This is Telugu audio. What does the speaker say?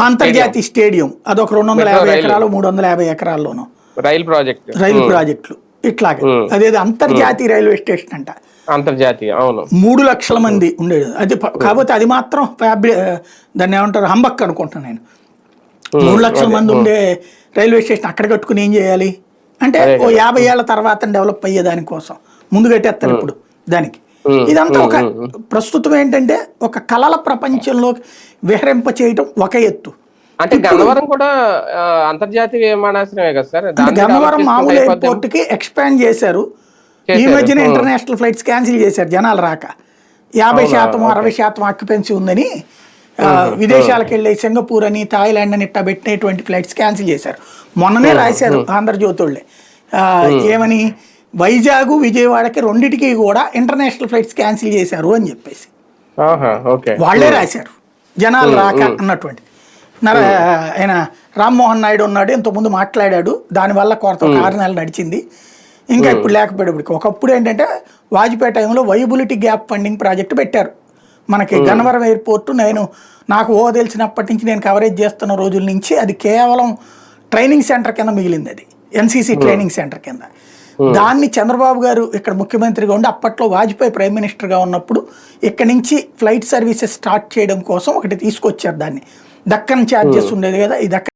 అంతర్జాతీయ స్టేడియం. అదొక రెండు వందల యాభై రైలు. ఎకరాలు మూడు వందల యాభై ఎకరాల్లోనూ రైలు ప్రాజెక్ట్. రైలు ప్రాజెక్టులు. ఇట్లాగే. అదేదో అంతర్జాతీయ రైల్వే స్టేషన్ అంట. అంతర్జాతీయ అవును. మూడు లక్షల మంది ఉండేది. అది కాకపోతే అది మాత్రం ఫ్యాబ్రి దాన్ని ఏమంటారు హంబక్ అనుకుంటున్నాను నేను. మూడు లక్షల మంది ఉండే రైల్వే స్టేషన్ అక్కడ కట్టుకుని ఏం చేయాలి? అంటే ఓ యాభై ఏళ్ళ తర్వాత డెవలప్ అయ్యే దానికోసం ముందు కట్టేస్తారు ఇప్పుడు దానికి. ఇదంతా ఒక ప్రస్తుతం ఏంటంటే ఒక కళల ప్రపంచంలో విహరింప చేయటం ఒక ఎత్తు. అంటే గన్నవరం కూడా అంతర్జాతీయ విమానాశ్రయమే కదా సార్? గన్నవరం మామూలు ఎయిర్పోర్ట్కి ఎక్స్పాండ్ చేశారు. ఈ. మధ్యన ఇంటర్నేషనల్ ఫ్లైట్స్ క్యాన్సిల్ చేశారు జనాలు రాక. యాభై శాతం అరవై శాతం ఆక్యుపెన్సీ ఉందని విదేశాలకు వెళ్ళి సింగపూర్ అని థాయిలాండ్ అని ఇట్టా పెట్టినటువంటి ఫ్లైట్స్ క్యాన్సిల్ చేశారు. మొన్ననే రాశారు ఆంధ్రజ్యోతి వాళ్ళే ఆ, ఏమని? వైజాగ్ విజయవాడకి రెండిటికి కూడా ఇంటర్నేషనల్ ఫ్లైట్స్ క్యాన్సిల్ చేశారు అని చెప్పేసి. వాళ్ళే రాశారు. జనాలు రాక అన్నటువంటి. నర ఆయన రామ్మోహన్ నాయుడు ఉన్నాడు ఇంతకుముందు మాట్లాడాడు. దానివల్ల ఆరు నెలలు నడిచింది. ఇంకా ఇప్పుడు లేకపోయేప్పటికి ఒకప్పుడు ఏంటంటే వాజ్పేయి టైంలో వైబిలిటీ గ్యాప్ ఫండింగ్ ప్రాజెక్ట్ పెట్టారు. మనకి గన్నవరం ఎయిర్పోర్ట్ నేను నాకు ఓ తెలిసినప్పటి నుంచి నేను కవరేజ్ చేస్తున్న రోజుల నుంచి అది కేవలం ట్రైనింగ్ సెంటర్ కింద మిగిలింది అది. ఎన్సీసీ ట్రైనింగ్ సెంటర్ కింద. దాన్ని చంద్రబాబు గారు ఇక్కడ ముఖ్యమంత్రిగా ఉండి అప్పట్లో వాజ్పేయి ప్రైమ్ మినిస్టర్గా ఉన్నప్పుడు ఇక్కడ నుంచి ఫ్లైట్ సర్వీసెస్ స్టార్ట్ చేయడం కోసం ఒకటి తీసుకొచ్చారు దాన్ని. దక్కన్ ఛార్జెస్ ఉండేది కదా ఈ దక్కన్